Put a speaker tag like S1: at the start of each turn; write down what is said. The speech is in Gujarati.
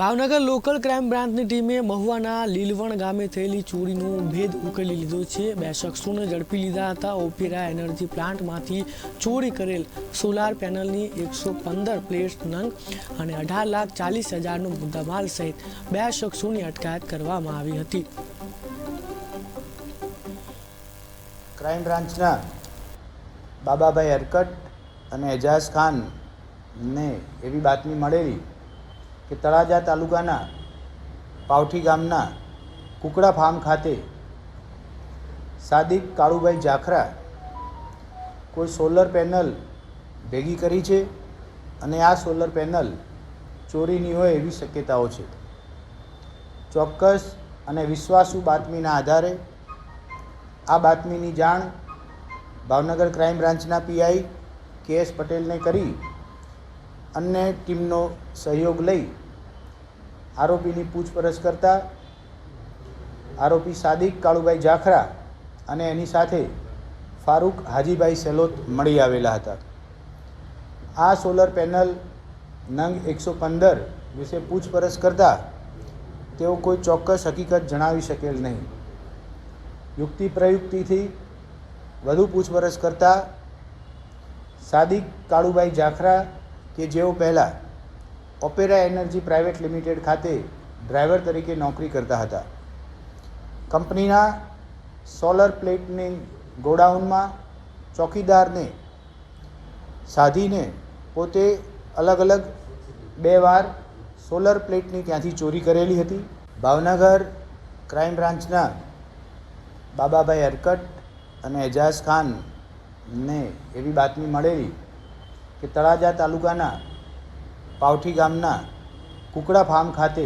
S1: ભાવનગર લોકલ ક્રાઇમ બ્રાન્ચની ટીમે મહુવાના લીલવણ ગામે થયેલી ચોરીનો ભેદ ઉકેલી લીધો છે. બે શખ્સોને ઝડપી લીધા હતા. ઓપેરા એનર્જી પ્લાન્ટમાંથી ચોરી કરેલ સોલાર પેનલની એકસો પંદર પ્લેટ નંગ અને અઢાર લાખ ચાલીસ હજારનો મુદ્દામાલ સહિત બે શખ્સોની અટકાયત કરવામાં આવી હતી.
S2: ક્રાઇમ બ્રાન્ચના બાબાભાઈ હરકટ અને એજાઝ ખાનને એવી બાતમી મળેલી કે તળાજા તાલુકાના પાવઠી ગામના કુકડા ફાર્મ ખાતે સાદિક કાળુભાઈ જાખરા કોઈ સોલર પેનલ ભેગી કરી છે અને આ સોલર પેનલ ચોરીની હોય એવી શક્યતાઓ છે. ચોક્કસ અને વિશ્વાસુ બાતમીના આધારે આ બાતમીની જાણ ભાવનગર ક્રાઇમ બ્રાન્ચના પીઆઈ કે એસ પટેલને કરી અન્ય ટીમનો સહયોગ લઈ આરોપીની પૂછપરછ કરતા આરોપી સાદિક કાળુભાઈ જાખરા અને એની સાથે ફારૂક હાજીભાઈ સેલોત મળી આવેલા હતા. આ સોલર પેનલ નંગ એકસો પંદર વિશે પૂછપરછ કરતા તેઓ કોઈ ચોક્કસ હકીકત જણાવી શકેલ નહીં. યુક્તિ પ્રયુક્તિથી વધુ પૂછપરછ કરતા સાદિક કાળુભાઈ જાખરા કે જેઓ પહેલાં ઓપેરા એનર્જી પ્રાઇવેટ લિમિટેડ ખાતે ડ્રાઈવર તરીકે નોકરી કરતા હતા. કંપનીના સોલર પ્લેટની ગોડાઉનમાં ચોકીદારને સાધીને પોતે અલગ અલગ બે વાર સોલર પ્લેટની ત્યાંથી ચોરી કરેલી હતી. ભાવનગર ક્રાઇમ બ્રાન્ચના બાબાભાઈ હરકટ અને એજાઝ ખાનને એવી બાતમી મળેલી કે તળાજા તાલુકાના પાવઠી ગામના કુકડા ફાર્મ ખાતે